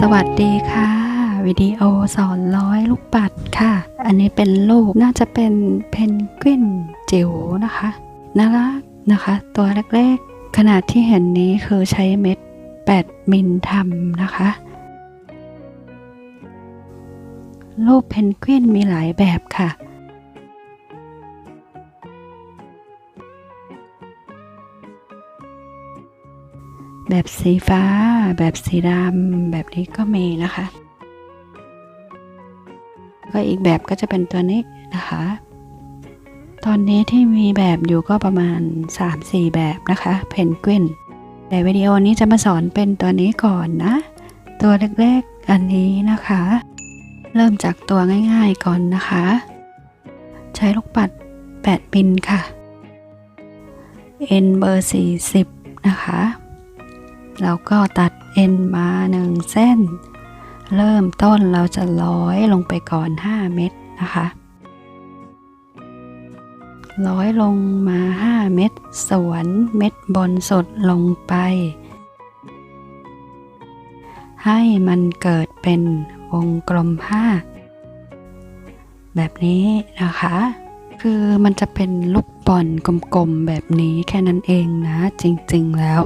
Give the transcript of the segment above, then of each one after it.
สวัสดีค่ะ วิดีโอสอนร้อยลูกปัดค่ะ อันนี้เป็นลูกน่าจะเป็นเพนกวินจิ๋วนะคะน่ารักนะคะ ตัวเล็กๆ ขนาดที่เห็นนี้คือใช้เม็ด 8 มิลทำนะคะรูปเพนกวินมีหลายแบบค่ะ แบบสีฟ้า แบบสีดำแบบนี้ก็มีนะคะ ก็อีกแบบก็จะเป็นตัวนี้นะคะ ตอนนี้ที่มีแบบอยู่ก็ประมาณ 3-4 แบบนะคะเพนกวินแต่วิดีโอนี้จะมาสอนเป็นตัวนี้ก่อนนะ ตัวเล็กๆอันนี้นะคะ เริ่มจากตัวง่ายๆก่อนนะคะ ใช้ลูกปัด 8 ปินค่ะ N เบอร์ 40 นะคะ แล้วก็ตัดเอ็นมาหนึ่งเส้น เริ่มต้นเราจะร้อยลงไปก่อน 5 เม็ดนะคะร้อยลงมา 5 เม็ดสวนเม็ดบนสุดลงไป ให้มันเกิดเป็นวงกลม 5 แบบนี้นะคะ คือมันจะเป็นลูกบอลกลมๆแบบนี้แค่นั้นเองนะจริงๆแล้ว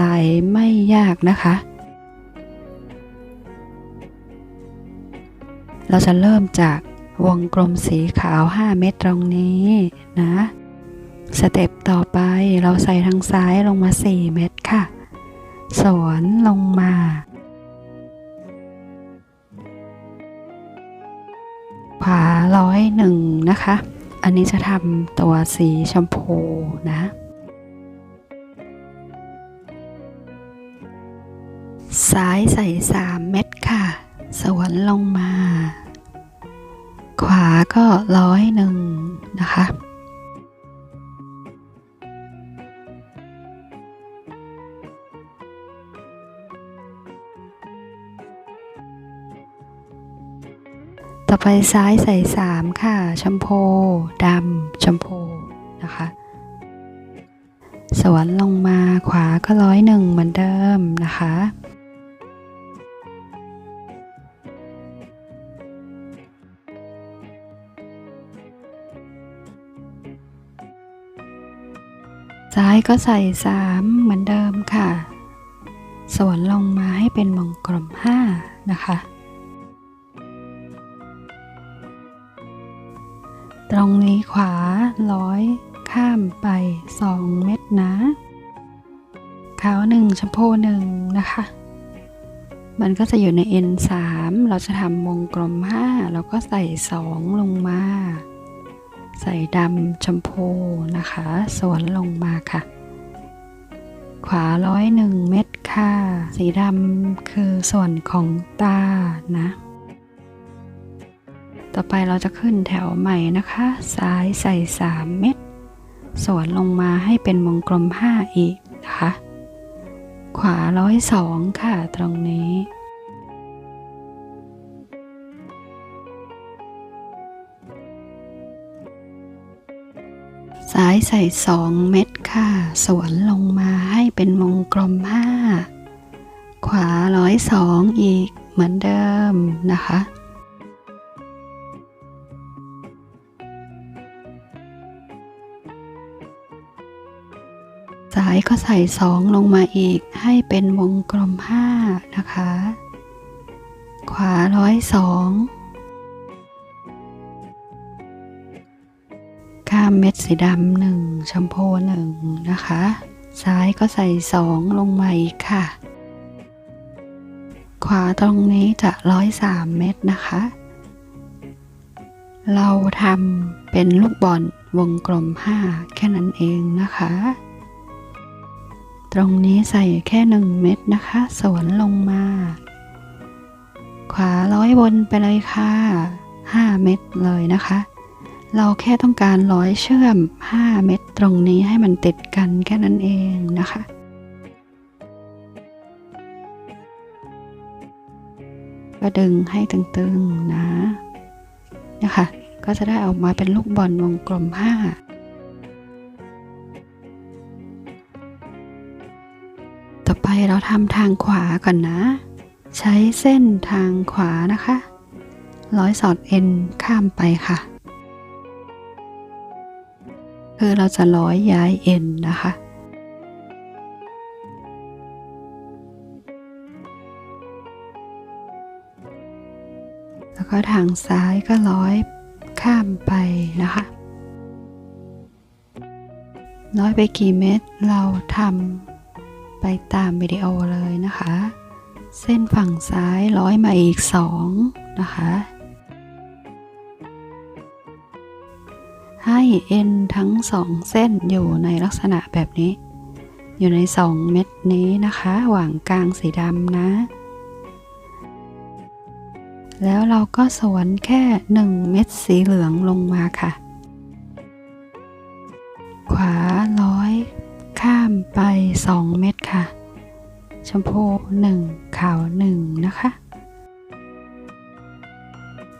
ลายไม่ยากนะคะ เราจะเริ่มจากวงกลมสีขาว 5 เม็ดตรงนี้นะ สเต็ปต่อไปเราใส่ทางซ้ายลงมา 4 เม็ดค่ะ สวนลงมา ขวาร้อยหนึ่งนะคะ อันนี้จะทำตัวสีชมพูนะ ซ้ายใส่สามเม็ดค่ะ สวนลงมา ขวาก็ร้อยหนึ่งนะคะ ต่อไปซ้ายใส่สามค่ะ ชมพูดำชมพูนะคะสวนลงมาขวาก็ร้อยหนึ่งเหมือนเดิมนะคะ ซ้ายก็ใส่สามเหมือนเดิมค่ะ สวนลงมาให้เป็นวงกลมห้านะคะ ตรงนี้ขวาร้อยข้ามไปสองเม็ดนะขาวหนึ่งชมพูหนึ่งนะคะ มันก็จะอยู่ใน N 3เราจะทำวงกลม5เราก็ใส่ 2 ลงมา ใส่ดำชมพูนะคะ สวนลงมาค่ะ ขวาร้อยหนึ่งเม็ดค่ะ สีดำคือส่วนของตานะ ต่อไปเราจะขึ้นแถวใหม่นะคะ ซ้ายใส่สามเม็ดสวนลงมาให้เป็นวงกลมห้าอีกนะคะ ขวาร้อยสองค่ะตรงนี้ ซ้ายใส่สองเม็ดค่ะ สวนลงมาให้เป็นวงกลมห้า ขวาร้อยสองอีกเหมือนเดิมนะคะซ้ายก็ใส่สองลงมาอีกให้เป็นวงกลมห้านะคะ ขวาร้อยสอง ข้ามเม็ดสีดำหนึ่งชมพูหนึ่งนะคะ ซ้ายก็ใส่สองลงมาอีกค่ะ ขวาตรงนี้จะร้อยสามเม็ดนะคะ เราทำเป็นลูกบอลวงกลมห้าแค่นั้นเองนะคะ ตรงนี้ใส่แค่หนึ่งเม็ดนะคะ สวนลงมา ขวาร้อยบนไปเลยค่ะห้าเม็ดเลยนะคะ เราแค่ต้องการร้อยเชื่อม 5 เม็ดตรงนี้ให้มันติดกันแค่นั้นเองนะคะ ก็ดึงให้ตึงๆนะนะคะก็จะได้ออกมาเป็นลูกบอลวงกลม 5 ต่อไปเราทำทางขวาก่อนนะ ใช้เส้นทางขวานะคะ ร้อยสอดเอ็นข้ามไปค่ะ คือเราจะร้อยย้ายเอ็นนะคะ แล้วก็ทางซ้ายก็ร้อยข้ามไปนะคะร้อยไปกี่เม็ดเราทำไปตามวิดีโอเลยนะคะ เส้นฝั่งซ้ายร้อยมาอีกสองนะคะ ให้เอ็นทั้งสองเส้นอยู่ในลักษณะแบบนี้ อยู่ในสองเม็ดนี้นะคะหว่างกลางสีดำนะ แล้วเราก็สวนแค่หนึ่งเม็ดสีเหลืองลงมาค่ะ ขวาร้อย ข้ามไปสองเม็ดค่ะ ชมพูหนึ่งขาวหนึ่งนะคะ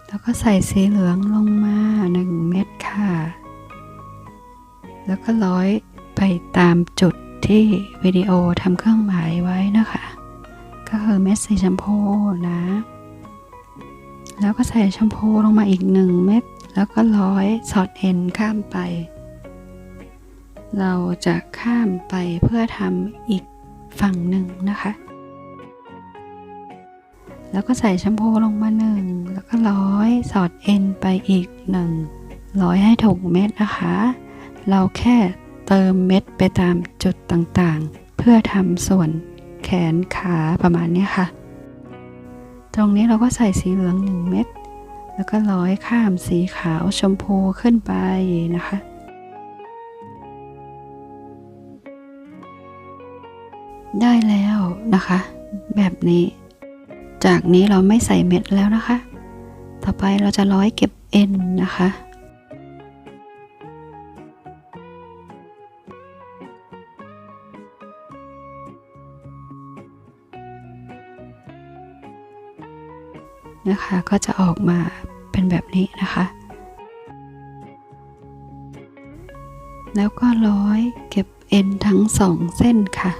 แล้วก็ใส่สีเหลืองลงมาหนึ่งเม็ดค่ะ แล้วก็ร้อยไปตามจุดที่วิดีโอทำเครื่องหมายไว้นะคะ ก็คือเม็ดสีชมพูนะ แล้วก็ใส่ชมพูลงมาอีกหนึ่งเม็ด แล้วก็ร้อยสอดเอ็นข้ามไป เราจะข้ามไปเพื่อทำอีกฝั่งหนึ่งนะคะ แล้วก็ใส่แชมพูลงมาหนึ่งแล้วก็ร้อยสอดเอ็นไปอีกหนึ่งร้อยให้ถูกเม็ดนะคะ เราแค่เติมเม็ดไปตามจุดต่างๆ เพื่อทำส่วนแขนขาประมาณนี้ค่ะ ตรงนี้เราก็ใส่สีเหลืองหนึ่งเม็ดแล้วก็ร้อยข้ามสีขาวชมพูขึ้นไปนะคะได้แล้วนะคะ แบบนี้ จากนี้เราไม่ใส่เม็ดแล้วนะคะ ต่อไปเราจะร้อยเก็บเอ็นนะคะนะคะก็จะออกมาเป็นแบบนี้นะคะ แล้วก็ร้อยเก็บเอ็นทั้งสองเส้นค่ะ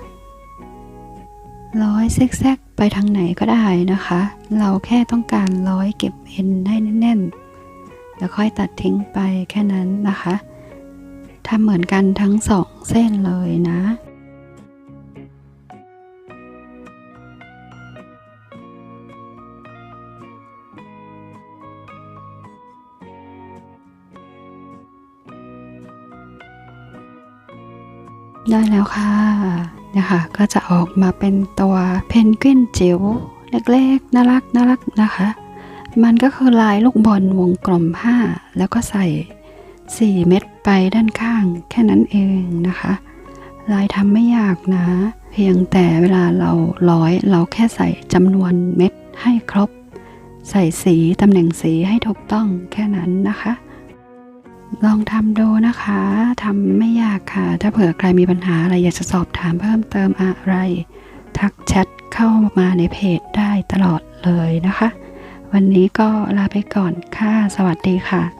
ร้อยแซก ไปทางไหนก็ได้นะคะ เราแค่ต้องการร้อยเก็บเอ็นให้แน่นๆ แล้วค่อยตัดทิ้งไปแค่นั้นนะคะทำเหมือนกันทั้งสองเส้นเลยนะได้แล้วค่ะ นะคะ ก็จะออกมาเป็นตัวเพนกวินจิ๋วเล็กๆ น่ารักน่ารักนะคะ มันก็คือลายลูกบอลวงกลมผ้าแล้วก็ใส่ 4 เม็ดไปด้านข้าง แค่นั้นเองนะคะ ลายทำไม่ยากนะ เพียงแต่เวลาเราร้อยเราแค่ใส่จำนวนเม็ดให้ครบ ใส่สีตำแหน่งสีให้ถูกต้องแค่นั้นนะคะ ลองทำดูนะคะทำไม่ยากค่ะ ถ้าเผื่อใครมีปัญหาอะไรอยากจะสอบถามเพิ่มเติมอะไร ทักแชทเข้ามาในเพจได้ตลอดเลยนะคะ วันนี้ก็ลาไปก่อนค่ะ สวัสดีค่ะ